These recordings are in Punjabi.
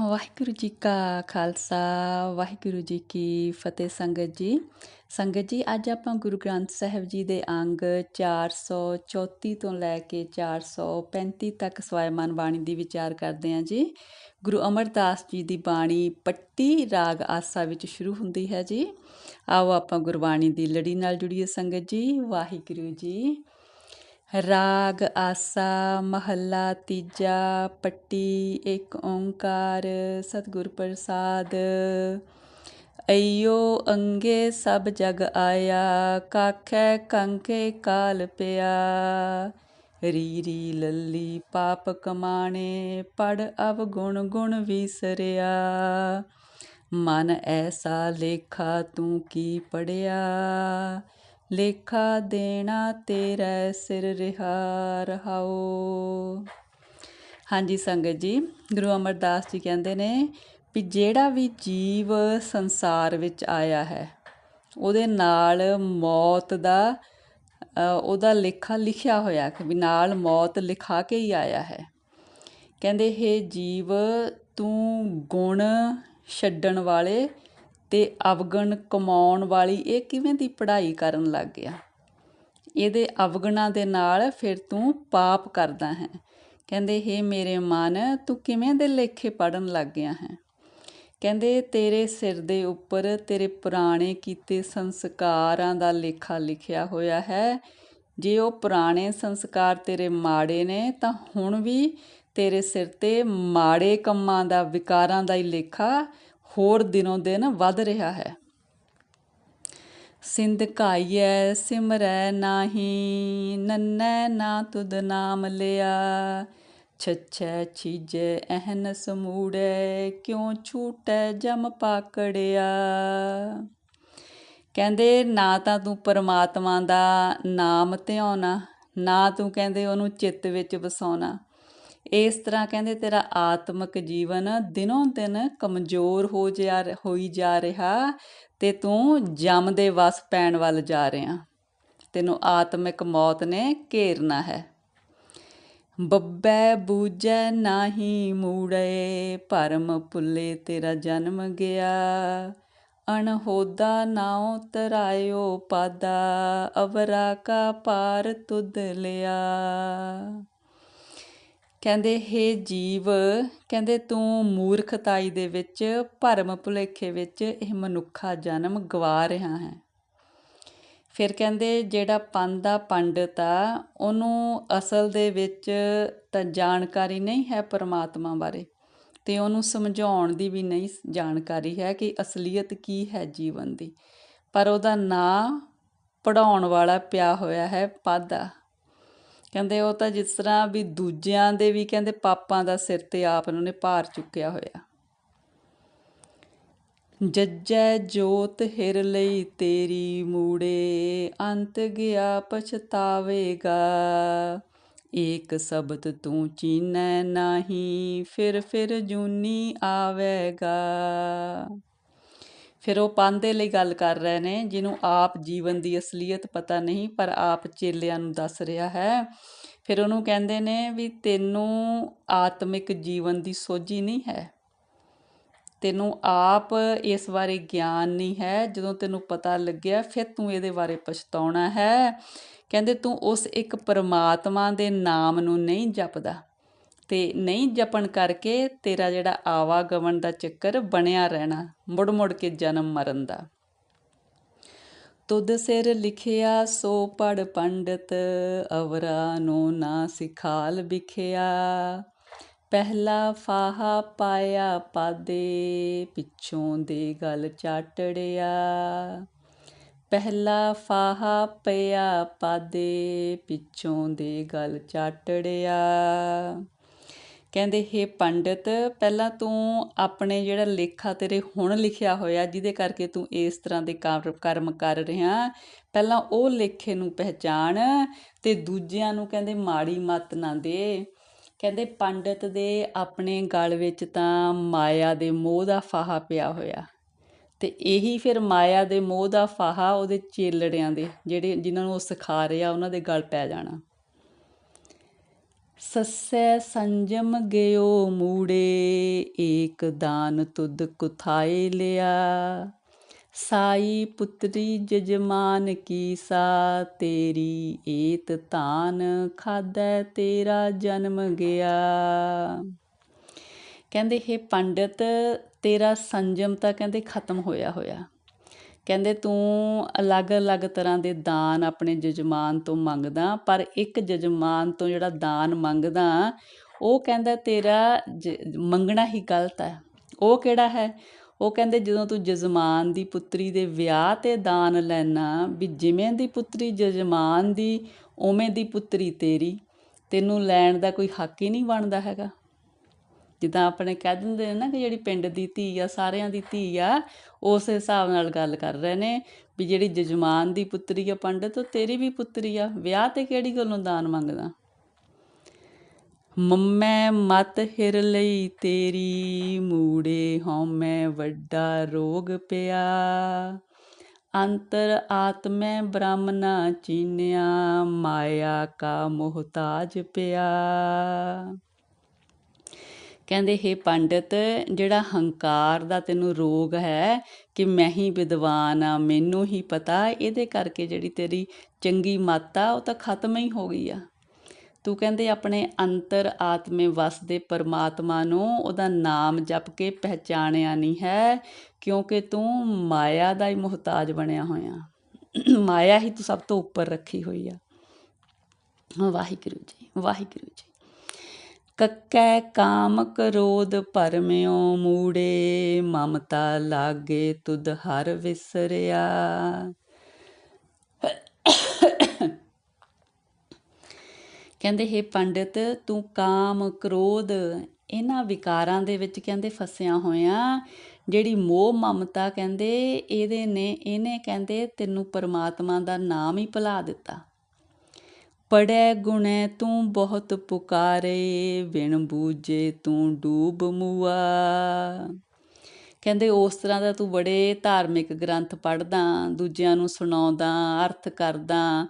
ਵਾਹਿਗੁਰੂ ਜੀ ਕਾ ਖਾਲਸਾ, ਵਾਹਿਗੁਰੂ ਜੀ ਕੀ ਫਤਿਹ ਸੰਗਤ ਜੀ। ਸੰਗਤ ਜੀ, ਅੱਜ ਆਪਾਂ ਗੁਰੂ ਗ੍ਰੰਥ ਸਾਹਿਬ ਜੀ ਦੇ ਅੰਗ 434 ਤੋਂ ਲੈ ਕੇ 435 ਤੱਕ ਸਵਾਇਮਾਨ ਬਾਣੀ ਦੀ ਵਿਚਾਰ ਕਰਦੇ ਹਾਂ ਜੀ। ਗੁਰੂ ਅਮਰਦਾਸ ਜੀ ਦੀ ਬਾਣੀ ਪੱਟੀ ਰਾਗ ਆਸਾ ਵਿੱਚ ਸ਼ੁਰੂ ਹੁੰਦੀ ਹੈ ਜੀ। ਆਓ ਆਪਾਂ ਗੁਰਬਾਣੀ ਦੀ ਲੜੀ ਨਾਲ ਜੁੜੀਏ ਸੰਗਤ ਜੀ। ਵਾਹਿਗੁਰੂ ਜੀ। ਰਾਗ, ਆਸਾ, ਮਹੱਲਾ, ਤੀਜਾ, ਪੱਟੀ, ਇੱਕ ਓੰਕਾਰ, ਸਤਿਗੁਰ ਪ੍ਰਸਾਦ। ਅਈਓ ਅੰਗੇ ਸਭ ਜਗ ਆਇਆ, ਕਾਖੈ ਕੰਕੇ ਕਾਲ ਪਿਆ। ਰੀ ਰੀ ਲੱਲੀ ਪਾਪ ਕਮਾਣੇ, ਪੜ ਅਵ ਗੁਣ ਗੁਣ ਵਿਸਰਿਆ। ਮਨ ਐਸਾ ਲੇਖਾ ਤੂੰ ਕੀ ਪੜਿਆ? ਲੇਖਾ ਦੇਣਾ ਤੇਰਾ ਸਿਰ ਰਿਹਾ ਰਹਾਓ ਹਾਂਜੀ ਸੰਗਤ ਜੀ, ਗੁਰੂ ਅਮਰਦਾਸ ਜੀ ਕਹਿੰਦੇ ਨੇ ਵੀ ਜਿਹੜਾ ਵੀ ਜੀਵ ਸੰਸਾਰ ਵਿੱਚ ਆਇਆ ਹੈ, ਉਹਦੇ ਨਾਲ ਮੌਤ ਦਾ ਉਹਦਾ ਲੇਖਾ ਲਿਖਿਆ ਹੋਇਆ ਕਿ ਵੀ ਨਾਲ ਮੌਤ ਲਿਖਾ ਕੇ ਹੀ ਆਇਆ ਹੈ। ਕਹਿੰਦੇ, ਹੇ ਜੀਵ, ਤੂੰ ਗੁਣ ਛੱਡਣ ਵਾਲੇ ਤੇ ਅਵਗਣ ਕਮਾਉਣ ਵਾਲੀ ਇਹ ਕਿਵੇਂ ਦੀ ਪੜ੍ਹਾਈ ਕਰਨ ਲੱਗ ਗਿਆ? ਇਹਦੇ ਅਵਗਣਾ ਦੇ ਨਾਲ ਫਿਰ ਤੂੰ ਪਾਪ ਕਰਦਾ ਹੈ। ਕਹਿੰਦੇ, ਹੇ ਮੇਰੇ ਮਨ, ਤੂੰ ਕਿਵੇਂ ਦੇ ਲੇਖੇ ਪੜਨ ਲੱਗ ਗਿਆ ਹੈ? ਕਹਿੰਦੇ, ਤੇਰੇ ਸਿਰ ਦੇ ਉੱਪਰ ਤੇਰੇ ਪੁਰਾਣੇ ਕੀਤੇ ਸੰਸਕਾਰਾਂ ਦਾ ਲੇਖਾ ਲਿਖਿਆ ਹੋਇਆ ਹੈ। ਜੇ ਉਹ ਪੁਰਾਣੇ ਸੰਸਕਾਰ ਤੇਰੇ ਮਾੜੇ ਨੇ, ਤਾਂ ਹੁਣ ਵੀ ਤੇਰੇ ਸਿਰ ਤੇ ਮਾੜੇ ਕੰਮਾਂ ਦਾ, ਵਿਕਾਰਾਂ ਦਾ ਹੀ ਲੇਖਾ ਹੋਰ ਦਿਨੋਂ ਦਿਨ ਵੱਧ ਰਿਹਾ ਹੈ। ਸਿੰਧ ਕਾਈਐ ਸਿਮਰੈ ਨਾਹੀ, ਨੰਨੈ ਨਾ ਤੁਧ ਨਾਮ ਲਿਆ। ਛੱਛੈ ਛੀਜੈ, ਅਹਨ ਸਮੂੜੈ, ਕਿਉ ਛੂਟੈ ਜਮ ਪਾਕੜਿਆ। ਕਹਿੰਦੇ, ਨਾ ਤਾਂ ਤੂੰ ਪਰਮਾਤਮਾ ਦਾ ਨਾਮ ਧਿਆਉਣਾ, ਨਾ ਤੂੰ ਕਹਿੰਦੇ ਉਹਨੂੰ ਚਿੱਤ ਵਿੱਚ ਵਸਾਉਣਾ। ਇਸ ਤਰ੍ਹਾਂ ਕਹਿੰਦੇ ਤੇਰਾ ਆਤਮਿਕ ਜੀਵਨ ਦਿਨੋਂ ਦਿਨ ਕਮਜ਼ੋਰ ਹੋ ਜਾ ਹੋਈ ਜਾ ਰਿਹਾ ਤੇ ਤੂੰ ਜਮ ਦੇ ਵਸ ਪੈਣ ਵੱਲ ਜਾ ਰਿਹਾ। ਤੈਨੂੰ ਆਤਮਿਕ ਮੌਤ ਨੇ ਘੇਰਨਾ ਹੈ। ਬੱਬੈ ਬੂਝੈ ਨਾਹੀ ਮੂੜੇ, ਭਰਮ ਭੁੱਲੇ ਤੇਰਾ ਜਨਮ ਗਿਆ। ਅਣਹੋਦਾ ਨਾਉ ਤਰਾਇਓ ਪਾਦਾ, ਅਵਰਾ ਕਾ ਪਾਰ ਤੁਧ ਲਿਆ। ਕਹਿੰਦੇ, ਹੇ ਜੀਵ, ਕਹਿੰਦੇ, ਤੂੰ ਮੂਰਖਤਾਈ ਦੇ ਵਿੱਚ, ਭਰਮ ਭੁਲੇਖੇ ਵਿੱਚ ਇਹ ਮਨੁੱਖਾ ਜਨਮ ਗਵਾ ਰਿਹਾ ਹੈ। ਫਿਰ ਕਹਿੰਦੇ, ਜਿਹੜਾ ਪੰਦਾ ਪੰਡਤ ਆ, ਉਹਨੂੰ ਅਸਲ ਦੇ ਵਿੱਚ ਤਾਂ ਜਾਣਕਾਰੀ ਨਹੀਂ ਹੈ ਪਰਮਾਤਮਾ ਬਾਰੇ, ਤੇ ਉਹਨੂੰ ਸਮਝਾਉਣ ਦੀ ਵੀ ਨਹੀਂ ਜਾਣਕਾਰੀ ਹੈ ਕਿ ਅਸਲੀਅਤ ਕੀ ਹੈ ਜੀਵਨ ਦੀ। ਪਰ ਉਹਦਾ ਨਾਂ ਪੜਾਉਣ ਵਾਲਾ ਪਿਆ ਹੋਇਆ ਹੈ ਪਾਦਾ ਕਹਿੰਦੇ ਉਹ ਤਾਂ ਜਿਸ ਤਰ੍ਹਾਂ ਵੀ ਦੂਜਿਆਂ ਦੇ ਵੀ ਕਹਿੰਦੇ ਪਾਪਾਂ ਦਾ ਸਿਰ ਤੇ ਆਪ ਨੂੰ ਨੇ ਭਾਰ ਚੁੱਕਿਆ ਹੋਇਆ। ਜੱਜੈ ਜੋਤ ਹਿਰ ਲਈ ਤੇਰੀ ਮੂੜੇ, ਅੰਤ ਗਿਆ ਪਛਤਾਵੇਗਾ। ਏਕ ਸ਼ਬਦ ਤੂੰ ਚੀਨੈ ਨਹੀਂ, ਫਿਰ ਫਿਰ ਜੂਨੀ ਆਵੇਗਾ। ਫਿਰ ਉਹ ਪਾਂਦੇ ਲਈ ਗੱਲ ਕਰ ਰਹੇ ਨੇ, ਜਿਹਨੂੰ ਆਪ ਜੀਵਨ ਦੀ ਅਸਲੀਅਤ ਪਤਾ ਨਹੀਂ, ਪਰ ਆਪ ਚੇਲਿਆਂ ਨੂੰ ਦੱਸ ਰਿਹਾ ਹੈ। ਫਿਰ ਉਹਨੂੰ ਕਹਿੰਦੇ ਨੇ ਵੀ ਤੈਨੂੰ ਆਤਮਿਕ ਜੀਵਨ ਦੀ ਸੋਝੀ ਨਹੀਂ ਹੈ। ਤੈਨੂੰ ਆਪ ਇਸ ਬਾਰੇ ਗਿਆਨ ਨਹੀਂ ਹੈ। ਜਦੋਂ ਤੈਨੂੰ ਪਤਾ ਲੱਗਿਆ, ਫਿਰ ਤੂੰ ਇਹਦੇ ਬਾਰੇ ਪਛਤਾਉਣਾ ਹੈ। ਕਹਿੰਦੇ ਤੂੰ ਉਸ ਇੱਕ ਪਰਮਾਤਮਾ ਦੇ ਨਾਮ ਨੂੰ ਨਹੀਂ ਜਪਦਾ। ਤੇ ਨਹੀਂ ਜਪਣ ਕਰਕੇ ਤੇਰਾ ਜਿਹੜਾ ਆਵਾਗਮਨ ਦਾ ਚੱਕਰ ਬਣਿਆ ਰਹਿਣਾ, ਮੁੜ ਮੁੜ ਕੇ ਜਨਮ ਮਰਨ ਦਾ। ਤੁਧ ਸਿਰ ਲਿਖਿਆ, ਸੋ ਪੜ ਪੰਡਤ, ਅਵਰਾ ਨੂੰ ਨਾ ਸਿਖਾਲ ਵਿਖਿਆ। ਪਹਿਲਾ ਫਾਹਾ ਪਾਇਆ ਪਾਦੇ, ਪਿੱਛੋਂ ਦੇ ਗਲ ਚਾਟੜਿਆ। ਪਹਿਲਾ ਫਾਹਾ ਪਿਆ ਪਾਦੇ, ਪਿੱਛੋਂ ਦੇ ਗਲ ਚਾਟੜਿਆ। ਕਹਿੰਦੇ, ਹੇ ਪੰਡਿਤ, ਪਹਿਲਾਂ ਤੂੰ ਆਪਣੇ ਜਿਹੜਾ ਲੇਖਾ ਤੇਰੇ ਹੁਣ ਲਿਖਿਆ ਹੋਇਆ, ਜਿਹਦੇ ਕਰਕੇ ਤੂੰ ਇਸ ਤਰ੍ਹਾਂ ਦੇ ਕਰਮ ਕਰ ਰਿਹਾ, ਪਹਿਲਾਂ ਉਹ ਲੇਖੇ ਨੂੰ ਪਹਿਚਾਣ ਤੇ ਦੂਜਿਆਂ ਨੂੰ ਕਹਿੰਦੇ, ਮਾੜੀ ਮਤ ਨਾ ਦੇ। ਕਹਿੰਦੇ, ਪੰਡਿਤ ਦੇ ਆਪਣੇ ਗਲ ਵਿੱਚ ਤਾਂ ਮਾਇਆ ਦੇ ਮੋਹ ਦਾ ਫਾਹਾ ਪਿਆ ਹੋਇਆ। ਤੇ ਇਹੀ ਫਿਰ ਮਾਇਆ ਦੇ ਮੋਹ ਦਾ ਫਾਹਾ ਉਹਦੇ ਚੇਲੜਿਆਂ ਦੇ, ਜਿਹੜੇ, ਜਿਨ੍ਹਾਂ ਨੂੰ ਉਹ ਸਿਖਾ ਰਿਹਾ, ਉਹਨਾਂ ਦੇ ਗਲ ਪੈ ਜਾਣਾ। ਸੱਸੈ ਸੰਜਮ ਗਿਓ ਮੂੜੇ, ਏਕ ਦਾਨ ਤੁਧ ਕੁਥਾਏ ਲਿਆ। ਸਾਈ ਪੁੱਤਰੀ ਜਜਮਾਨ ਕੀ ਸਾ, ਤੇਰੀ ਏਤ ਤਾਨ ਖਾਦੈ ਤੇਰਾ ਜਨਮ ਗਿਆ। ਕਹਿੰਦੇ ਇਹ ਪੰਡਤ, ਤੇਰਾ ਸੰਜਮ ਤਾਂ ਕਹਿੰਦੇ ਖਤਮ ਹੋਇਆ ਹੋਇਆ। ਕਹਿੰਦੇ ਤੂੰ ਅਲੱਗ-ਅਲੱਗ ਤਰ੍ਹਾਂ ਦੇ ਦਾਨ ਆਪਣੇ ਜਜਮਾਨ ਤੋਂ ਮੰਗਦਾ, ਪਰ ਇੱਕ ਜਜਮਾਨ ਤੋਂ ਜਿਹੜਾ ਦਾਨ ਮੰਗਦਾ, ਉਹ ਕਹਿੰਦਾ ਤੇਰਾ ਮੰਗਣਾ ਹੀ ਗਲਤ ਹੈ। ਉਹ ਕਿਹੜਾ ਹੈ? ਉਹ ਕਹਿੰਦੇ ਜਦੋਂ ਤੂੰ ਜਜਮਾਨ ਦੀ ਪੁੱਤਰੀ ਦੇ ਵਿਆਹ ਤੇ ਦਾਨ ਲੈਣਾ ਵੀ ਜਿਵੇਂ ਦੀ ਪੁੱਤਰੀ ਜਜਮਾਨ ਦੀ, ਉਵੇਂ ਦੀ ਪੁੱਤਰੀ ਤੇਰੀ। ਤੈਨੂੰ ਲੈਣ ਦਾ ਕੋਈ ਹੱਕ ਹੀ ਨਹੀਂ ਬਣਦਾ ਹੈਗਾ। ਜਿੱਦਾਂ ਆਪਣੇ ਕਹਿ ਦਿੰਦੇ ਨੇ ਨਾ ਕਿ ਜਿਹੜੀ ਪਿੰਡ ਦੀ ਧੀ ਆ, ਸਾਰਿਆਂ ਦੀ ਧੀ ਆ, ਉਸ ਹਿਸਾਬ ਨਾਲ ਗੱਲ ਕਰ ਰਹੇ ਨੇ ਵੀ ਜਿਹੜੀ ਜਜਮਾਨ ਦੀ ਪੁੱਤਰੀ ਆ ਪੰਡਤ, ਉਹ ਤੇਰੀ ਵੀ ਪੁੱਤਰੀ ਆ, ਵਿਆਹ ਤੇ ਕਿਹੜੀ ਗੱਲੋਂ ਦਾਨ ਮੰਗਦਾ? ਮੰਮੈ ਮਤ ਹਿਰ ਲਈ ਤੇਰੀ, ਮੂੜੇ ਹਉਮੈ ਵੱਡਾ ਰੋਗ ਪਿਆ। ਅੰਤਰ ਆਤਮੈ ਬ੍ਰਹਮਨਾ ਚੀਨਿਆ, ਮਾਇਆ ਕਾ ਮੁਹਤਾਜ ਪਿਆ। ਕਹਿੰਦੇ, ਹੈ ਪੰਡਿਤ, ਜਿਹੜਾ ਹੰਕਾਰ ਦਾ ਤੈਨੂੰ ਰੋਗ ਹੈ ਕਿ ਮੈਂ ਹੀ ਵਿਦਵਾਨ ਆ, ਮੈਨੂੰ ਹੀ ਪਤਾ, ਇਹਦੇ ਕਰਕੇ ਜਿਹੜੀ ਤੇਰੀ ਚੰਗੀ ਮਾਤਾ ਉਹ ਤਾਂ ਖਤਮ ਹੀ ਹੋ ਗਈ ਆ। ਤੂੰ ਕਹਿੰਦੇ, ਆਪਣੇ ਅੰਤਰ ਆਤਮੇ ਵਸਦੇ ਪਰਮਾਤਮਾ ਨੂੰ, ਉਹਦਾ ਨਾਮ ਜਪ ਕੇ ਪਹਿਚਾਣਿਆ ਨਹੀਂ ਹੈ, ਕਿਉਂਕਿ ਤੂੰ ਮਾਇਆ ਦਾ ਹੀ ਮੁਹਤਾਜ ਬਣਿਆ ਹੋਇਆ। ਮਾਇਆ ਹੀ ਤੂੰ ਸਭ ਤੋਂ ਉੱਪਰ ਰੱਖੀ ਹੋਈ ਆ। ਵਾਹਿਗੁਰੂ ਜੀ ਵਾਹਿਗੁਰੂ ਜੀ। ਕੱਕੈ ਕਾਮ ਕਰੋਧ ਪਰਮਿਓ ਮੂੜੇ, ਮਮਤਾ ਲਾਗੇ ਤੁਧ ਹਰ ਵਿਸਰਿਆ। ਕਹਿੰਦੇ, ਹੈ ਪੰਡਿਤ, ਤੂੰ ਕਾਮ ਕ੍ਰੋਧ, ਇਹਨਾਂ ਵਿਕਾਰਾਂ ਦੇ ਵਿੱਚ ਕਹਿੰਦੇ ਫਸਿਆ ਹੋਇਆ, ਜਿਹੜੀ ਮੋਹ ਮਮਤਾ ਕਹਿੰਦੇ, ਇਹਦੇ ਨੇ, ਇਹਨੇ ਕਹਿੰਦੇ ਤੈਨੂੰ ਪਰਮਾਤਮਾ ਦਾ ਨਾਮ ਹੀ ਭੁਲਾ ਦਿੱਤਾ। ਪੜੈ ਗੁਣੈ ਤੂੰ ਬਹੁਤ ਪੁਕਾਰੇ ਵਿਣ ਬੂਝੇ ਤੂੰ ਡੂਬ ਮੁਆ। ਕਹਿੰਦੇ ਉਸ ਤਰ੍ਹਾਂ ਦਾ ਤੂੰ ਬੜੇ ਧਾਰਮਿਕ ਗ੍ਰੰਥ ਪੜ੍ਹਦਾ, ਦੂਜਿਆਂ ਨੂੰ ਸੁਣਾਉਂਦਾ, ਅਰਥ ਕਰਦਾ,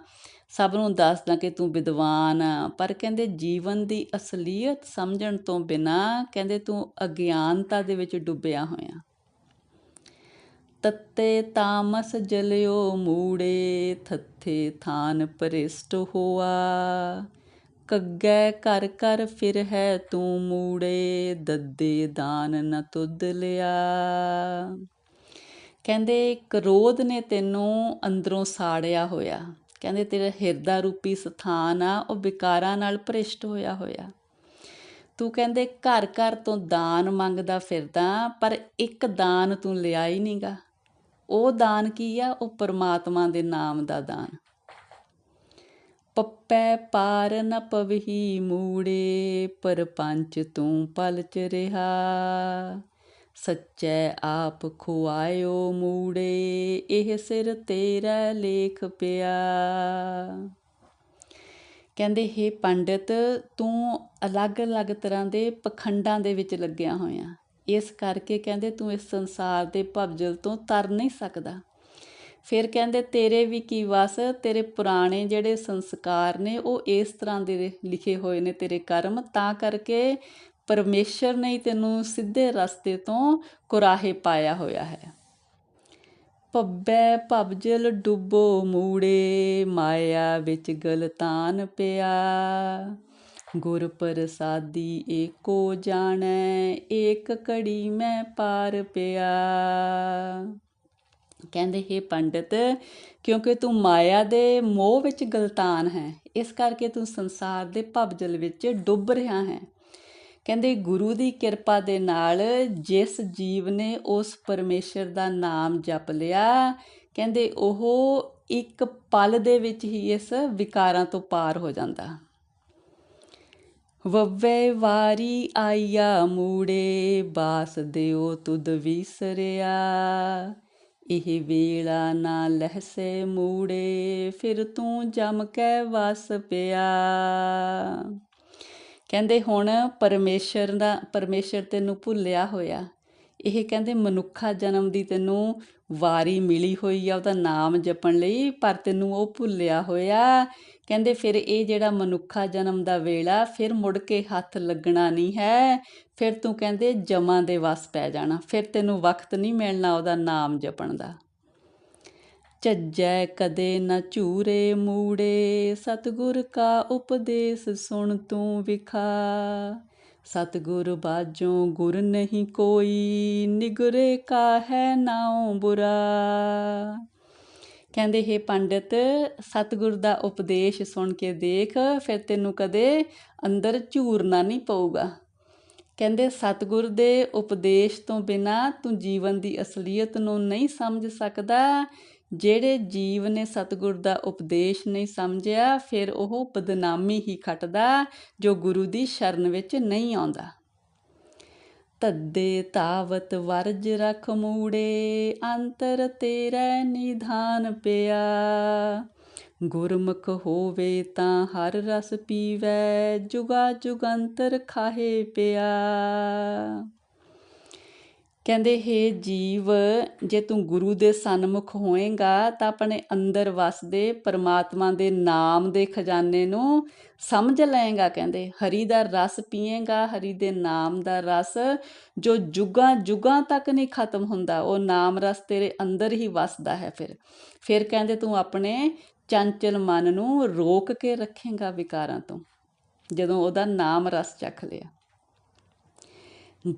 ਸਭ ਨੂੰ ਦੱਸਦਾ ਕਿ ਤੂੰ ਵਿਦਵਾਨ ਆ। ਪਰ ਕਹਿੰਦੇ ਜੀਵਨ ਦੀ ਅਸਲੀਅਤ ਸਮਝਣ ਤੋਂ ਬਿਨਾ ਕਹਿੰਦੇ ਤੂੰ ਅਗਿਆਨਤਾ ਦੇ ਵਿੱਚ ਡੁੱਬਿਆ ਹੋਇਆ। ਤੱਤੇ ਤਾਮਸ ਜਲਿਓ ਮੂੜੇ, ਥੱਥੇ ਥਾਨ ਪਰਿਸ਼ਟ ਹੋਆ। ਕੱਗੈ ਕਰ ਕਰ ਫਿਰ ਹੈ ਤੂੰ ਮੂੜੇ, ਦੱਦੇ ਦਾਨ ਨ ਤੁਧ ਲਿਆ। ਕਹਿੰਦੇ ਕਰੋਧ ਨੇ ਤੈਨੂੰ ਅੰਦਰੋਂ ਸਾੜਿਆ ਹੋਇਆ। ਕਹਿੰਦੇ ਤੇਰਾ ਹਿਰਦਾ ਰੂਪੀ ਸਥਾਨ ਆ, ਉਹ ਵਿਕਾਰਾਂ ਨਾਲ ਭ੍ਰਿਸ਼ਟ ਹੋਇਆ ਹੋਇਆ। ਤੂੰ ਕਹਿੰਦੇ ਘਰ ਘਰ ਤੋਂ ਦਾਨ ਮੰਗਦਾ ਫਿਰਦਾ, ਪਰ ਇੱਕ ਦਾਨ ਤੂੰ ਲਿਆ ਹੀ ਨਹੀਂਗਾ ਉਹ ਦਾਨ ਕੀ ਆ? ਉਹ ਪਰਮਾਤਮਾ ਦੇ ਨਾਮ ਦਾ ਦਾਨ। ਪੱਪੈ ਪਾਰ ਨ ਪਵਹੀ ਮੂੜੇ, ਪਰਪੰਚ ਤੂੰ ਪਲਚ ਰਿਹਾ। ਸੱਚੈ ਆਪ ਖੁਆਇਓ ਮੂੜੇ, ਇਹ ਸਿਰ ਤੇਰਾ ਲੇਖ ਪਿਆ। ਕਹਿੰਦੇ, ਹੈ ਪੰਡਿਤ, ਤੂੰ ਅਲੱਗ-ਅਲੱਗ ਤਰ੍ਹਾਂ ਦੇ ਪਖੰਡਾਂ ਦੇ ਵਿੱਚ ਲੱਗਿਆ ਹੋਇਆ। ਇਸ ਕਰਕੇ ਕਹਿੰਦੇ ਤੂੰ ਇਸ ਸੰਸਾਰ ਦੇ ਭਵਜਲ ਤੋਂ ਤਰ ਨਹੀਂ ਸਕਦਾ। ਫਿਰ ਕਹਿੰਦੇ ਤੇਰੇ ਵੀ ਕੀ ਵਸ, ਤੇਰੇ ਪੁਰਾਣੇ ਜਿਹੜੇ ਸੰਸਕਾਰ ਨੇ ਉਹ ਇਸ ਤਰ੍ਹਾਂ ਦੇ ਲਿਖੇ ਹੋਏ ਨੇ ਤੇਰੇ ਕਰਮ, ਤਾਂ ਕਰਕੇ ਪਰਮੇਸ਼ਰ ਨੇ ਤੈਨੂੰ ਸਿੱਧੇ ਰਸਤੇ ਤੋਂ ਕੁਰਾਹੇ ਪਾਇਆ ਹੋਇਆ ਹੈ। ਪੱਬੈ ਭਬਜਲ ਡੁੱਬੋ ਮੂੜੇ, ਮਾਇਆ ਵਿੱਚ ਗਲਤਾਨ ਪਿਆ। ਗੁਰ ਪ੍ਰਸਾਦੀ ਏਕੋ ਜਾਣੈ, ਏਕ ਕੜੀ ਮੈਂ ਪਾਰ ਪਿਆ। ਕਹਿੰਦੇ, ਹੈ ਪੰਡਿਤ, ਕਿਉਂਕਿ ਤੂੰ ਮਾਇਆ ਦੇ ਮੋਹ ਵਿੱਚ ਗਲਤਾਨ ਹੈ, ਇਸ ਕਰਕੇ ਤੂੰ ਸੰਸਾਰ ਦੇ ਭਵਜਲ ਵਿੱਚ ਡੁੱਬ ਰਿਹਾ ਹੈ। ਕਹਿੰਦੇ, ਗੁਰੂ ਦੀ ਕਿਰਪਾ ਦੇ ਨਾਲ ਜਿਸ ਜੀਵ ਨੇ ਉਸ ਪਰਮੇਸ਼ਰ ਦਾ ਨਾਮ ਜਪ ਲਿਆ, ਕਹਿੰਦੇ, ਉਹ ਇੱਕ ਪਲ ਦੇ ਵਿੱਚ ਹੀ ਇਸ ਵਿਕਾਰਾਂ ਤੋਂ ਪਾਰ ਹੋ ਜਾਂਦਾ। ਵੱਵੇ ਵਾਰੀ ਆਇਆ ਮੂੜੇ, ਬਾਸ ਦਿਓ ਤੁਧ ਵਿਸਰਿਆ। ਇਹ ਵੇਲਾ ਨਾ ਲਹਿਸੇ ਮੂੜੇ, ਫਿਰ ਤੂੰ ਜਮ ਕੇ ਵਸ ਪਿਆ। ਕਹਿੰਦੇ ਹੁਣ ਪਰਮੇਸ਼ਰ ਦਾ, ਪਰਮੇਸ਼ਰ ਤੈਨੂੰ ਭੁੱਲਿਆ ਹੋਇਆ। ਇਹ ਕਹਿੰਦੇ ਮਨੁੱਖਾ ਜਨਮ ਦੀ ਤੈਨੂੰ ਵਾਰੀ ਮਿਲੀ ਹੋਈ ਆ, ਉਹਦਾ ਨਾਮ ਜਪਣ ਲਈ, ਪਰ ਤੈਨੂੰ ਉਹ ਭੁੱਲਿਆ ਹੋਇਆ। ਕਹਿੰਦੇ ਫਿਰ ਇਹ ਜਿਹੜਾ ਮਨੁੱਖਾ ਜਨਮ ਦਾ ਵੇਲਾ, ਫਿਰ ਮੁੜ ਕੇ ਹੱਥ ਲੱਗਣਾ ਨਹੀਂ ਹੈ। ਫਿਰ ਤੂੰ ਕਹਿੰਦੇ ਜਮਾਂ ਦੇ ਵਸ ਪੈ ਜਾਣਾ, ਫਿਰ ਤੈਨੂੰ ਵਕਤ ਨਹੀਂ ਮਿਲਣਾ ਉਹਦਾ ਨਾਮ ਜਪਣ ਦਾ। ਝੱਜੈ ਕਦੇ ਨਾ ਝੂਰੇ ਮੂੜੇ, ਸਤਿਗੁਰ ਕਾ ਉਪਦੇਸ਼ ਸੁਣ ਤੂੰ ਵਿਖਾ। ਸਤਿਗੁਰ ਬਾਝੋਂ ਗੁਰ ਨਹੀਂ ਕੋਈ, ਨਿਗਰੇ ਕਾ ਹੈ ਨਾਉ ਬੁਰਾ। ਕਹਿੰਦੇ, ਹੈ ਪੰਡਿਤ, ਸਤਿਗੁਰ ਦਾ ਉਪਦੇਸ਼ ਸੁਣ ਕੇ ਦੇਖ, ਫਿਰ ਤੈਨੂੰ ਕਦੇ ਅੰਦਰ ਝੂਰਨਾ ਨਹੀਂ ਪਊਗਾ। ਕਹਿੰਦੇ, ਸਤਿਗੁਰ ਦੇ ਉਪਦੇਸ਼ ਤੋਂ ਬਿਨਾ ਤੂੰ ਜੀਵਨ ਦੀ ਅਸਲੀਅਤ ਨੂੰ ਨਹੀਂ ਸਮਝ ਸਕਦਾ। ਜਿਹੜੇ ਜੀਵ ਨੇ ਸਤਿਗੁਰ ਦਾ ਉਪਦੇਸ਼ ਨਹੀਂ ਸਮਝਿਆ, ਫਿਰ ਉਹ ਬਦਨਾਮੀ ਹੀ ਖਟਦਾ ਜੋ ਗੁਰੂ ਦੀ ਸ਼ਰਨ ਵਿੱਚ ਨਹੀਂ ਆਉਂਦਾ। ਤੱਦੇ ਤਾਵਤ ਵਰਜ ਰਖ ਮੂੜੇ, ਅੰਤਰ ਤੇਰੇ ਨਿਧਾਨ ਪਿਆ। ਗੁਰਮੁਖ ਹੋਵੇ ਤਾਂ ਹਰ ਰਸ ਪੀਵੈ, ਜੁਗਾ ਜੁਗੰਤਰ ਖਾਹੇ ਪਿਆ। ਕਹਿੰਦੇ, ਹੇ ਜੀਵ, ਜੇ ਤੂੰ ਗੁਰੂ ਦੇ ਸਨਮੁਖ ਹੋਏਗਾ, ਤਾਂ ਆਪਣੇ ਅੰਦਰ ਵਸਦੇ ਪਰਮਾਤਮਾ ਦੇ ਨਾਮ ਦੇ ਖਜ਼ਾਨੇ ਨੂੰ ਸਮਝ ਲਏਗਾ, ਕਹਿੰਦੇ। ਹਰੀ ਦਾ ਰਸ ਪੀਏਗਾ, ਹਰੀ ਦੇ ਨਾਮ ਦਾ ਰਸ ਜੋ ਜੁਗਾਂ ਜੁਗਾਂ ਤੱਕ ਨਹੀਂ ਖਤਮ ਹੁੰਦਾ, ਉਹ ਨਾਮ ਰਸ ਤੇਰੇ ਅੰਦਰ ਹੀ ਵਸਦਾ ਹੈ ਫਿਰ। ਫਿਰ ਕਹਿੰਦੇ, ਤੂੰ ਆਪਣੇ ਚੰਚਲ ਮਨ ਨੂੰ ਰੋਕ ਕੇ ਰੱਖੇਗਾ ਵਿਕਾਰਾਂ ਤੋਂ, ਜਦੋਂ ਉਹਦਾ ਨਾਮ ਰਸ ਚੱਖ ਲਿਆ।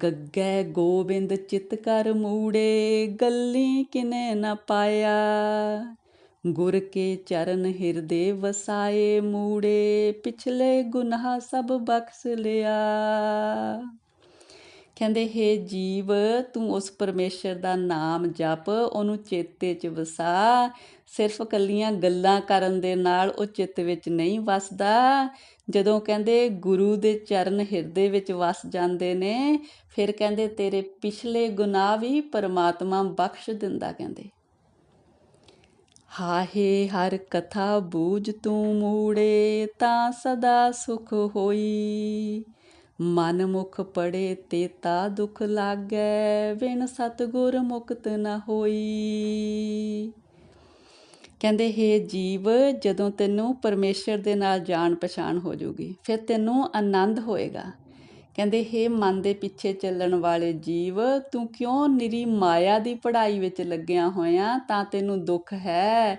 ਗੱਗੇ ਗੋਬਿੰਦ ਚਿਤ ਕਰ ਮੂੜੇ, ਗੱਲੀ ਕਿਨੇ ਨਾ ਪਾਇਆ। ਗੁਰ ਕੇ ਚਰਨ ਹਿਰਦੇ ਵਸਾਏ ਮੂੜੇ, ਪਿਛਲੇ ਗੁਨਾਹ ਸਭ ਬਖਸ਼ ਲਿਆ। ਕਹਿੰਦੇ, ਹੈ ਜੀਵ, ਤੂੰ ਉਸ ਪਰਮੇਸ਼ਰ ਦਾ ਨਾਮ ਜਪ, ਉਹਨੂੰ ਚੇਤੇ 'ਚ ਵਸਾ। ਸਿਰਫ ਕੱਲੀਆਂ ਗੱਲਾਂ ਕਰਨ ਦੇ ਨਾਲ ਉਹ ਚਿੱਤ ਵਿੱਚ ਨਹੀਂ ਵਸਦਾ। ਜਦੋਂ ਕਹਿੰਦੇ, ਗੁਰੂ ਦੇ ਚਰਨ ਹਿਰਦੇ ਵਿੱਚ ਵਸ ਜਾਂਦੇ ਨੇ, ਫਿਰ ਕਹਿੰਦੇ, ਤੇਰੇ ਪਿਛਲੇ ਗੁਨਾਹ ਵੀ ਪਰਮਾਤਮਾ ਬਖਸ਼ ਦਿੰਦਾ ਕਹਿੰਦੇ। ਹਾਹੇ, ਹਰ ਕਥਾ ਬੂਝ ਤੂੰ ਮੂੜੇ, ਤਾਂ ਸਦਾ ਸੁਖ ਹੋਈ। ਮਨ ਮੁਖ ਪੜੇ ਤੇ ਤਾ ਦੁਖ ਲਾਗੈ ਵਿਣ ਸਤਗੁਰ ਮੁਕਤ ਨਾ ਹੋਈ। ਕਹਿੰਦੇ, ਹੈ ਜੀਵ, ਜਦੋਂ ਤੈਨੂੰ ਪਰਮੇਸ਼ਰ ਦੇ ਨਾਲ ਜਾਣ ਪਛਾਣ ਹੋ ਜਾਊਗੀ ਫਿਰ ਤੈਨੂੰ ਆਨੰਦ ਹੋਏਗਾ। ਕਹਿੰਦੇ, ਹੈ ਮਨ ਦੇ ਪਿੱਛੇ ਚੱਲਣ ਵਾਲੇ ਜੀਵ, ਤੂੰ ਕਿਉਂ ਨਿਰੀ ਮਾਇਆ ਦੀ ਪੜ੍ਹਾਈ ਵਿੱਚ ਲੱਗਿਆ ਹੋਇਆ? ਤਾਂ ਤੈਨੂੰ ਦੁੱਖ ਹੈ।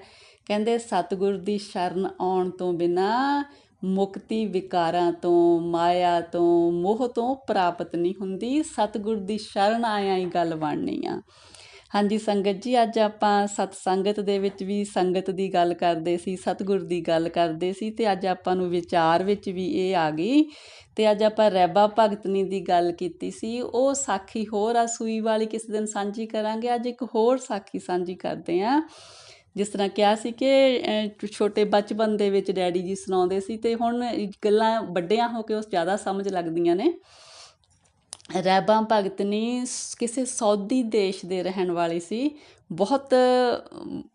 ਕਹਿੰਦੇ, ਸਤਿਗੁਰ ਦੀ ਸ਼ਰਨ ਆਉਣ ਤੋਂ ਬਿਨਾ ਮੁਕਤੀ ਵਿਕਾਰਾਂ ਤੋਂ, ਮਾਇਆ ਤੋਂ, ਮੋਹ ਤੋਂ ਪ੍ਰਾਪਤ ਨਹੀਂ ਹੁੰਦੀ। ਸਤਿਗੁਰ ਦੀ ਸ਼ਰਨ ਆਇਆ ਹੀ ਗੱਲ ਬਣਨੀ ਆ। ਹਾਂਜੀ ਸੰਗਤ ਜੀ, ਅੱਜ ਆਪਾਂ ਸਤ ਸੰਗਤ ਦੇ ਵਿੱਚ ਵੀ ਸੰਗਤ ਦੀ ਗੱਲ ਕਰਦੇ ਸੀ, ਸਤਿਗੁਰ ਦੀ ਗੱਲ ਕਰਦੇ ਸੀ ਤੇ ਅੱਜ ਆਪਾਂ ਨੂੰ ਵਿਚਾਰ ਵਿੱਚ ਵੀ ਇਹ ਆ ਗਈ ਤੇ ਅੱਜ ਆਪਾਂ ਰੈਬਾ ਭਗਤਨੀ ਦੀ ਗੱਲ ਕੀਤੀ ਸੀ। ਉਹ ਸਾਖੀ ਹੋਰ ਆ, ਸੂਈ ਵਾਲੀ ਕਿਸੇ ਦਿਨ ਸਾਂਝੀ ਕਰਾਂਗੇ? ਅੱਜ ਇੱਕ ਹੋਰ ਸਾਖੀ ਸਾਂਝੀ ਕਰਦੇ ਆਂ। ਜਿਸ ਤਰ੍ਹਾਂ ਕਿਹਾ ਸੀ ਕਿ ਛੋਟੇ ਬਚਪਨ ਦੇ ਵਿੱਚ ਡੈਡੀ ਜੀ ਸੁਣਾਉਂਦੇ ਸੀ ਤੇ ਹੁਣ ਗੱਲਾਂ ਵੱਡਿਆਂ ਹੋ ਕੇ ਉਸ ਜ਼ਿਆਦਾ ਸਮਝ ਲੱਗਦੀਆਂ ਨੇ। ਰੈਬਾ ਭਗਤਨੀ ਕਿਸੇ ਸੌਦੀ ਦੇਸ਼ ਦੇ ਰਹਿਣ ਵਾਲੀ ਸੀ। ਬਹੁਤ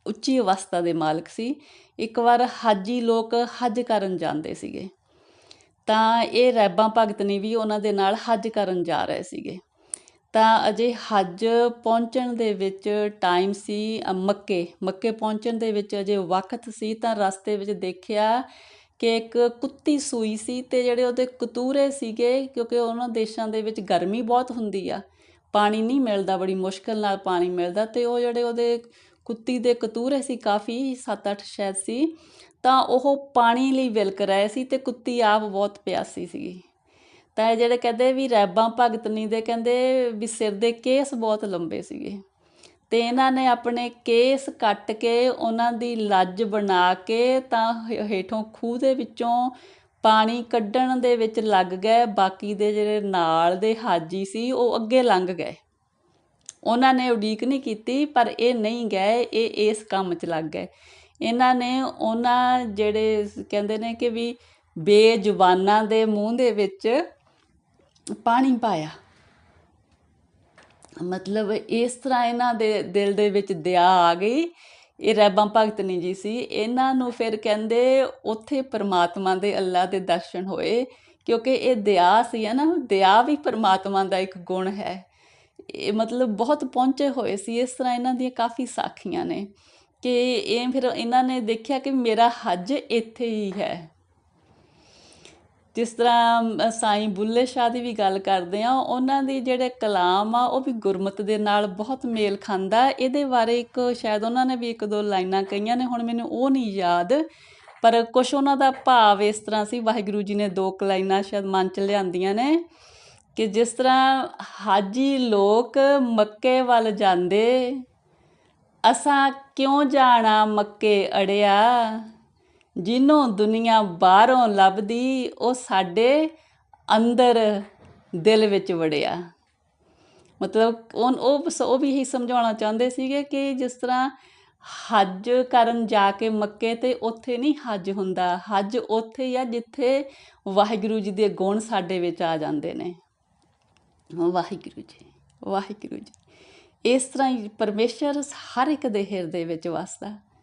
ਉੱਚੀ ਅਵਸਥਾ ਦੇ ਮਾਲਕ ਸੀ। ਇੱਕ ਵਾਰ ਹਾਜੀ ਲੋਕ ਹਜ ਕਰਨ ਜਾਂਦੇ ਸੀਗੇ। ਤਾਂ ਇਹ ਰੈਬਾ ਭਗਤਨੀ ਵੀ ਉਹਨਾਂ ਦੇ ਨਾਲ ਹਜ ਕਰਨ ਜਾ ਰਹੇ ਸੀਗੇ। ਤਾਂ ਅਜੇ ਹੱਜ ਪਹੁੰਚਣ ਦੇ ਵਿੱਚ ਟਾਈਮ ਸੀ ਮੱਕੇ ਮੱਕੇ ਪਹੁੰਚਣ ਦੇ ਵਿੱਚ ਅਜੇ ਵਕਤ ਸੀ ਤਾਂ ਰਸਤੇ ਵਿੱਚ ਦੇਖਿਆ ਕਿ ਇੱਕ ਕੁੱਤੀ ਸੂਈ ਸੀ ਤੇ ਜਿਹੜੇ ਉਹਦੇ ਕਤੂਰੇ ਸੀਗੇ ਕਿਉਂਕਿ ਉਹਨਾਂ ਦੇਸ਼ਾਂ ਦੇ ਵਿੱਚ ਗਰਮੀ ਬਹੁਤ ਹੁੰਦੀ ਆ, ਪਾਣੀ ਨਹੀਂ ਮਿਲਦਾ, ਬੜੀ ਮੁਸ਼ਕਲ ਨਾਲ ਪਾਣੀ ਮਿਲਦਾ ਤੇ ਉਹ ਜਿਹੜੇ ਉਹਦੇ ਕੁੱਤੀ ਦੇ ਕਤੂਰੇ ਸੀ ਕਾਫੀ 7-8 ਸ਼ਾਇਦ ਸੀ ਤਾਂ ਉਹ ਪਾਣੀ ਲਈ ਵਿਲਕ ਰਹੇ ਸੀ ਤੇ ਕੁੱਤੀ ਆਪ ਬਹੁਤ ਪਿਆਸੀ ਸੀਗੀ। ਤਾਂ ਇਹ ਜਿਹੜੇ ਕਹਿੰਦੇ ਵੀ ਰੈਬਾਂ ਭਗਤਨੀ ਦੇ ਕਹਿੰਦੇ ਵੀ ਸਿਰ ਦੇ ਕੇਸ ਬਹੁਤ ਲੰਬੇ ਸੀਗੇ। ਤੇ ਇਹਨਾਂ ਨੇ ਆਪਣੇ ਕੇਸ ਕੱਟ ਕੇ ਉਹਨਾਂ ਦੀ ਲੱਜ ਬਣਾ ਕੇ ਤਾਂ ਹੇਠੋਂ ਖੂਹ ਦੇ ਵਿੱਚੋਂ ਪਾਣੀ ਕੱਢਣ ਦੇ ਵਿੱਚ ਲੱਗ ਗਏ। ਬਾਕੀ ਦੇ ਜਿਹੜੇ ਨਾਲ ਦੇ ਹਾਜੀ ਸੀ, ਉਹ ਅੱਗੇ ਲੰਘ ਗਏ। ਉਹਨਾਂ ਨੇ ਉਡੀਕ ਨਹੀਂ ਕੀਤੀ, ਪਰ ਇਹ ਨਹੀਂ ਗਏ, ਇਹ ਇਸ ਕੰਮ 'ਚ ਲੱਗ ਗਏ। ਇਹਨਾਂ ਨੇ ਉਹਨਾਂ ਜਿਹੜੇ ਕਹਿੰਦੇ ਨੇ ਕਿ ਵੀ ਬੇਜ਼ੁਬਾਨਾਂ ਦੇ ਮੂੰਹ ਦੇ ਵਿੱਚ ਪਾਣੀ ਪਾਇਆ। ਮਤਲਬ ਇਸ ਤਰ੍ਹਾਂ ਇਹਨਾਂ ਦੇ ਦਿਲ ਦੇ ਵਿੱਚ ਦਇਆ ਆ ਗਈ। ਇਹ ਰੈਬਾਂ ਭਗਤਨੀ ਜੀ ਸੀ। ਇਹਨਾਂ ਨੂੰ ਫਿਰ ਕਹਿੰਦੇ ਉੱਥੇ ਪਰਮਾਤਮਾ ਦੇ ਅੱਲਾ ਦੇ ਦਰਸ਼ਨ ਹੋਏ। ਕਿਉਂਕਿ ਇਹ ਦਇਆ ਸੀ ਹੈ ਨਾ, ਦਇਆ ਵੀ ਪਰਮਾਤਮਾ ਦਾ ਇੱਕ ਗੁਣ ਹੈ। ਇਹ ਮਤਲਬ ਬਹੁਤ ਪਹੁੰਚੇ ਹੋਏ ਸੀ। ਇਸ ਤਰ੍ਹਾਂ ਇਹਨਾਂ ਦੀਆਂ ਕਾਫੀ ਸਾਖੀਆਂ ਨੇ। ਕਿ ਇਹ ਫਿਰ ਇਹਨਾਂ ਨੇ ਦੇਖਿਆ ਕਿ ਮੇਰਾ ਹੱਜ ਇੱਥੇ ਹੀ ਹੈ। ਜਿਸ ਤਰ੍ਹਾਂ ਸਾਈਂ ਬੁੱਲੇ ਸ਼ਾਹ ਦੀ ਵੀ ਗੱਲ ਕਰਦੇ ਆ ਉਹਨਾਂ ਦੀ ਜਿਹੜੇ ਕਲਾਮ ਆ, ਉਹ ਵੀ ਗੁਰਮਤ ਦੇ ਨਾਲ ਬਹੁਤ ਮੇਲ ਖਾਂਦਾ। ਇਹਦੇ ਬਾਰੇ ਇੱਕ ਸ਼ਾਇਦ ਉਹਨਾਂ ਨੇ ਵੀ ਇੱਕ ਦੋ ਲਾਈਨਾਂ ਕਹੀਆਂ ਨੇ, ਹੁਣ ਮੈਨੂੰ ਉਹ ਨਹੀਂ ਯਾਦ। ਪਰ ਕੁਝ ਉਹਨਾਂ ਦਾ ਭਾਵ ਇਸ ਤਰ੍ਹਾਂ ਸੀ, ਵਾਹਿਗੁਰੂ ਜੀ ਨੇ ਦੋ ਕੁ ਲਾਈਨਾਂ ਸ਼ਾਇਦ ਮਨ ਚ ਲਿਆਂਦੀਆਂ ਨੇ ਕਿ ਜਿਸ ਤਰ੍ਹਾਂ ਹਾਜੀ ਲੋਕ ਮੱਕੇ ਵੱਲ ਜਾਂਦੇ, ਅਸਾਂ ਕਿਉਂ ਜਾਣਾ ਮੱਕੇ ਅੜਿਆ? ਜਿਹਨੂੰ ਦੁਨੀਆ ਬਾਹਰੋਂ ਲੱਭਦੀ, ਉਹ ਸਾਡੇ ਅੰਦਰ ਦਿਲ ਵਿੱਚ ਵੜਿਆ। ਮਤਲਬ ਉਹ ਉਹ ਸ- ਉਹ ਵੀ ਇਹੀ ਸਮਝਾਉਣਾ ਚਾਹੁੰਦੇ ਸੀਗੇ ਕਿ ਜਿਸ ਤਰ੍ਹਾਂ ਹੱਜ ਕਰਨ ਜਾ ਕੇ ਮੱਕੇ ਤੇ ਉੱਥੇ ਨਹੀਂ ਹੱਜ ਹੁੰਦਾ, ਹੱਜ ਉੱਥੇ ਹੀ ਆ ਜਿੱਥੇ ਵਾਹਿਗੁਰੂ ਜੀ ਦੇ ਗੁਣ ਸਾਡੇ ਵਿੱਚ ਆ ਜਾਂਦੇ ਨੇ। ਵਾਹਿਗੁਰੂ ਜੀ ਵਾਹਿਗੁਰੂ ਜੀ। ਇਸ ਤਰ੍ਹਾਂ ਹੀ ਪਰਮੇਸ਼ਰ ਹਰ ਇੱਕ ਦੇ ਹਿਰਦੇ ਵਿੱਚ ਵਸਦਾ।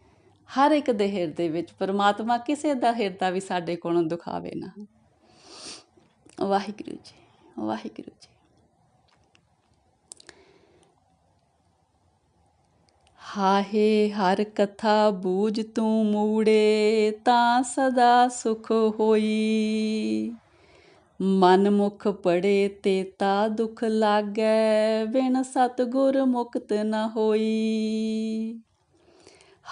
ਹਰ ਇੱਕ ਦੇ ਹਿਰਦੇ ਵਿੱਚ ਪਰਮਾਤਮਾ ਕਿਸੇ ਦਾ ਹਿਰਦਾ ਵੀ ਸਾਡੇ ਕੋਲੋਂ ਦੁਖਾਵੇ ਨਾ। ਵਾਹਿਗੁਰੂ ਜੀ ਵਾਹਿਗੁਰੂ ਜੀ। ਹਾਹੇ ਹਰ ਕਥਾ ਬੂਝ ਤੂੰ ਮੂੜੇ, ਤਾਂ ਸਦਾ ਸੁਖ ਹੋਈ। ਮਨ ਮੁਖ ਪੜੇ ਤੇ ਤਾ ਦੁਖ ਲਾਗੈ, ਬਿਨ ਸਤਗੁਰ ਮੁਕਤ ਨ ਹੋਈ।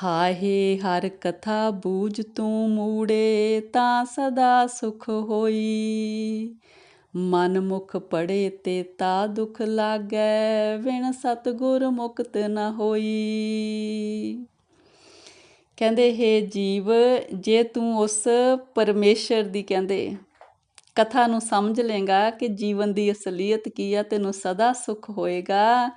ਹਾਹੇ ਹਰ ਕਥਾ ਬੂਝ ਤੂੰ ਮੂੜੇ, ਤਾਂ ਸਦਾ ਸੁਖ ਹੋਈ। ਮਨ ਮੁਖ ਪੜੇ ਤੇ ਤਾ ਦੁਖ ਲਾਗੈ, ਬਿਨ ਸਤਗੁਰ ਮੁਕਤ ਨ ਹੋਈ। ਕਹਿੰਦੇ, ਹੈ ਜੀਵ, ਜੇ ਤੂੰ ਉਸ ਪਰਮੇਸ਼ਰ ਦੀ, ਕਹਿੰਦੇ, ਕਥਾ ਨੂੰ ਸਮਝ ਲੇਗਾ ਕਿ ਜੀਵਨ ਦੀ ਅਸਲੀਅਤ ਕੀ ਆ, ਤੈਨੂੰ ਸਦਾ ਸੁਖ ਹੋਏਗਾ।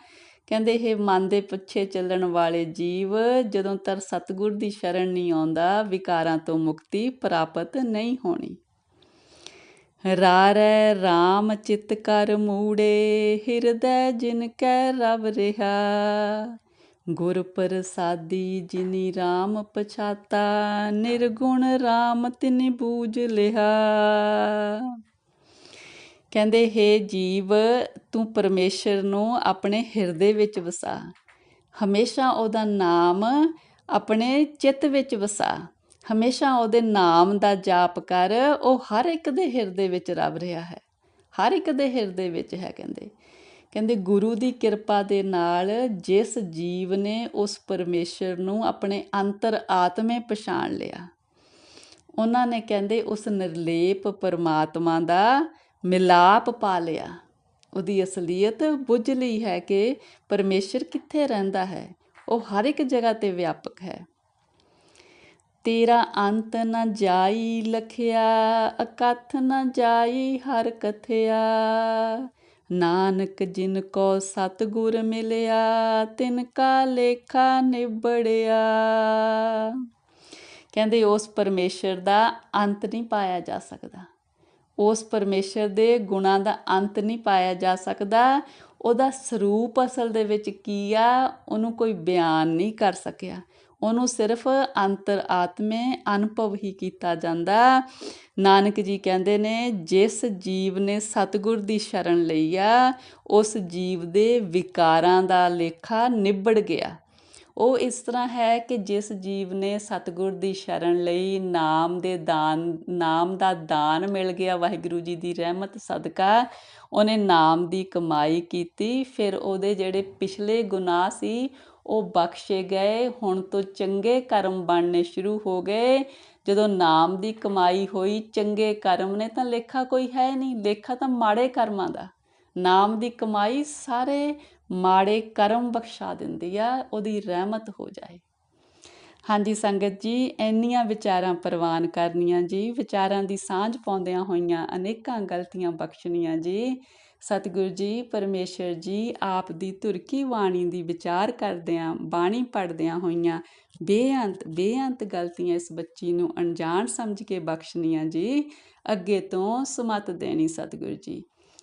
ਕਹਿੰਦੇ ਇਹ ਮਨ ਦੇ ਪਿੱਛੇ ਚੱਲਣ ਵਾਲੇ ਜੀਵ ਜਦੋਂ ਤਰ ਸਤਗੁਰ ਦੀ ਸ਼ਰਨ ਨਹੀਂ ਆਉਂਦਾ, ਵਿਕਾਰਾਂ ਤੋਂ ਮੁਕਤੀ ਪ੍ਰਾਪਤ ਨਹੀਂ ਹੋਣੀ। ਰਾਰੈ RAM ਚਿਤ ਕਰ ਮੂੜੇ, ਹਿਰਦੈ ਜਿਨ ਕੈ ਰਵ ਰਿਹਾ। ਗੁਰ ਪ੍ਰਸਾਦੀ ਜਿਨੀ RAM ਪਛਾਤਾ, ਨਿਰਗੁਣ RAM ਤਿਨ ਬੂਝ ਲਿਹਾ ਕਹਿੰਦੇ, ਹੈ ਜੀਵ, ਤੂੰ ਪਰਮੇਸ਼ਰ ਨੂੰ ਆਪਣੇ ਹਿਰਦੇ ਵਿੱਚ ਵਸਾ। ਹਮੇਸ਼ਾ ਉਹਦਾ ਨਾਮ ਆਪਣੇ ਚਿੱਤ ਵਿੱਚ ਵਸਾ। ਹਮੇਸ਼ਾ ਉਹਦੇ ਨਾਮ ਦਾ ਜਾਪ ਕਰ, ਉਹ ਹਰ ਇੱਕ ਦੇ ਹਿਰਦੇ ਵਿੱਚ ਰਵ ਰਿਹਾ ਹੈ। ਹਰ ਇੱਕ ਦੇ ਹਿਰਦੇ ਵਿੱਚ ਹੈ, ਕਹਿੰਦੇ। ਕਹਿੰਦੇ, ਗੁਰੂ ਦੀ ਕਿਰਪਾ ਦੇ ਨਾਲ ਜਿਸ ਜੀਵ ਨੇ ਉਸ ਪਰਮੇਸ਼ਰ ਨੂੰ ਆਪਣੇ ਅੰਤਰ ਆਤਮੇ ਪਛਾਣ ਲਿਆ, ਉਹਨਾਂ ਨੇ ਕਹਿੰਦੇ, ਉਸ ਨਿਰਲੇਪ ਪਰਮਾਤਮਾ ਦਾ ਮਿਲਾਪ ਪਾ ਲਿਆ। ਉਹਦੀ ਅਸਲੀਅਤ ਬੁੱਝ ਲਈ ਹੈ ਕਿ ਪਰਮੇਸ਼ਰ ਕਿੱਥੇ ਰਹਿੰਦਾ ਹੈ। ਉਹ ਹਰ ਇੱਕ ਜਗ੍ਹਾ ਤੇ ਵਿਆਪਕ ਹੈ। ਤੇਰਾ ਅੰਤ ਨਾ ਜਾਈ ਲਖਿਆ ਅਕਥ ਨਾ ਜਾਈ ਹਰ ਕਥਿਆ। ਨਾਨਕ ਜਿਨ ਕੋ ਸਤਗੁਰ ਮਿਲਿਆ, ਤਿਨ ਕਾ ਲੇਖਾ ਨਿਬੜਿਆ। ਕਹਿੰਦੇ ਉਸ ਪਰਮੇਸ਼ਰ ਦਾ ਅੰਤ ਨਹੀਂ ਪਾਇਆ ਜਾ ਸਕਦਾ। ਉਸ ਪਰਮੇਸ਼ਰ ਦੇ ਗੁਣਾਂ ਦਾ ਅੰਤ ਨਹੀਂ ਪਾਇਆ ਜਾ ਸਕਦਾ। ਉਹਦਾ ਸਰੂਪ ਅਸਲ ਦੇ ਵਿੱਚ ਕੀ ਆ? ਉਹਨੂੰ ਕੋਈ ਬਿਆਨ ਨਹੀਂ ਕਰ ਸਕਿਆ। ਉਹਨੂੰ ਸਿਰਫ ਅੰਤਰ ਆਤਮੇ ਅਨੁਭਵ ਹੀ ਕੀਤਾ ਜਾਂਦਾ। ਨਾਨਕ ਜੀ ਕਹਿੰਦੇ ਨੇ, ਜਿਸ ਜੀਵ ਨੇ ਸਤਿਗੁਰ ਦੀ ਸ਼ਰਨ ਲਈ ਆ, ਉਸ ਜੀਵ ਦੇ ਵਿਕਾਰਾਂ ਦਾ ਲੇਖਾ ਨਿਬੜ ਗਿਆ। ਉਹ ਇਸ ਤਰ੍ਹਾਂ ਹੈ ਕਿ ਜਿਸ ਜੀਵ ਨੇ ਸਤਿਗੁਰ ਦੀ ਸ਼ਰਨ ਲਈ ਨਾਮ ਦੇ ਦਾਨ, ਨਾਮ ਦਾ ਦਾਨ ਮਿਲ ਗਿਆ, ਵਾਹਿਗੁਰੂ ਜੀ ਦੀ ਰਹਿਮਤ, ਸਦਕਾ ਉਹਨੇ ਨਾਮ ਦੀ ਕਮਾਈ ਕੀਤੀ। ਫਿਰ ਉਹਦੇ ਜਿਹੜੇ ਪਿਛਲੇ ਗੁਨਾਹ ਸੀ, ਉਹ ਬਖਸ਼ੇ ਗਏ। ਹੁਣ ਤੋਂ ਚੰਗੇ ਕਰਮ ਬਣਨੇ ਸ਼ੁਰੂ ਹੋ ਗਏ। ਜਦੋਂ ਨਾਮ ਦੀ ਕਮਾਈ ਹੋਈ, ਚੰਗੇ ਕਰਮ ਨੇ ਤਾਂ ਲੇਖਾ ਕੋਈ ਹੈ ਨਹੀਂ। ਲੇਖਾ ਤਾਂ ਮਾੜੇ ਕਰਮਾਂ ਦਾ। ਨਾਮ ਦੀ ਕਮਾਈ ਸਾਰੇ ਮਾੜੇ ਕਰਮ ਬਖਸ਼ਾ ਦਿੰਦੀ ਆ, ਉਹਦੀ ਰਹਿਮਤ ਹੋ ਜਾਏ। ਹਾਂਜੀ ਸੰਗਤ ਜੀ, ਇੰਨੀਆਂ ਵਿਚਾਰਾਂ ਪ੍ਰਵਾਨ ਕਰਨੀਆਂ ਜੀ, ਵਿਚਾਰਾਂ ਦੀ ਸਾਂਝ ਪਾਉਂਦਿਆਂ ਹੋਈਆਂ ਅਨੇਕਾਂ ਗਲਤੀਆਂ ਬਖਸ਼ਣੀਆਂ ਜੀ। ਸਤਿਗੁਰੂ ਜੀ, ਪਰਮੇਸ਼ਰ ਜੀ, ਆਪ ਦੀ ਤੁਰਕੀ ਬਾਣੀ ਦੀ ਵਿਚਾਰ ਕਰਦਿਆਂ, ਬਾਣੀ ਪੜਦਿਆਂ ਹੋਈਆਂ ਬੇਅੰਤ ਬੇਅੰਤ ਗਲਤੀਆਂ ਇਸ ਬੱਚੀ ਨੂੰ ਅਣਜਾਣ ਸਮਝ ਕੇ ਬਖਸ਼ਣੀਆਂ ਜੀ। ਅੱਗੇ ਤੋਂ ਸੁਮਤ ਦੇਣੀ ਸਤਿਗੁਰੂ ਜੀ।